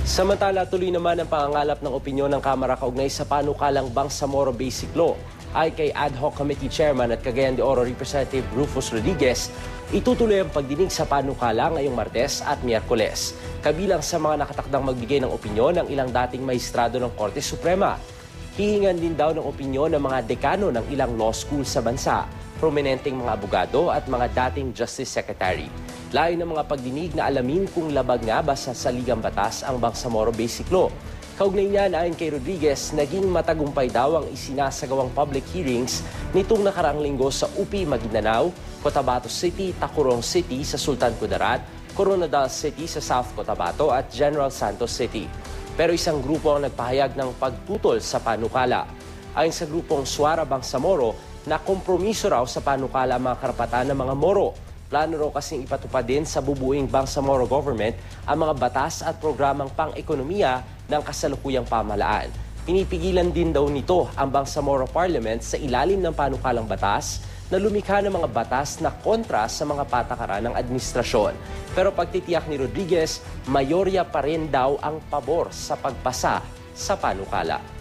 Samantala, tuloy naman ang pangangalap ng opinyon ng Kamara kaugnay sa panukalang Bangsamoro Basic Law. Ay kay Ad Hoc Committee Chairman at Cagayan de Oro Representative Rufus Rodriguez, itutuloy ang pagdinig sa panukala ngayong Martes at Miyerkules. Kabilang sa mga nakatakdang magbigay ng opinyon ang ilang dating maestrado ng Korte Suprema. Hihingan din daw ng opinyon ng mga dekano ng ilang law school sa bansa, prominenteng mga abogado at mga dating Justice Secretary. Layo ng mga pagdinig na alamin kung labag nga ba sa saligang batas ang Bangsamoro Basic Law. Kaugnay niyan ayon kay Rodriguez, naging matagumpay daw ang isinasagawang public hearings nitong nakaraang linggo sa UP Maguindanao, Cotabato City, Tacurong City sa Sultan Kudarat, Coronadal City sa South Cotabato at General Santos City. Pero isang grupo ang nagpahayag ng pagtutol sa panukala. Ayon sa grupong Suara Bangsamoro, na kompromiso raw sa panukala mga karapatan ng mga Moro. Plano raw kasing ipatupad din sa bubuing Bangsamoro government ang mga batas at programang pang-ekonomiya ng kasalukuyang pamahalaan. Pinipigilan din daw nito ang Bangsamoro Parliament sa ilalim ng panukalang batas na lumikha ng mga batas na kontra sa mga patakaran ng administrasyon. Pero pagtitiyak ni Rodriguez, mayorya pa rin daw ang pabor sa pagpasa sa panukala.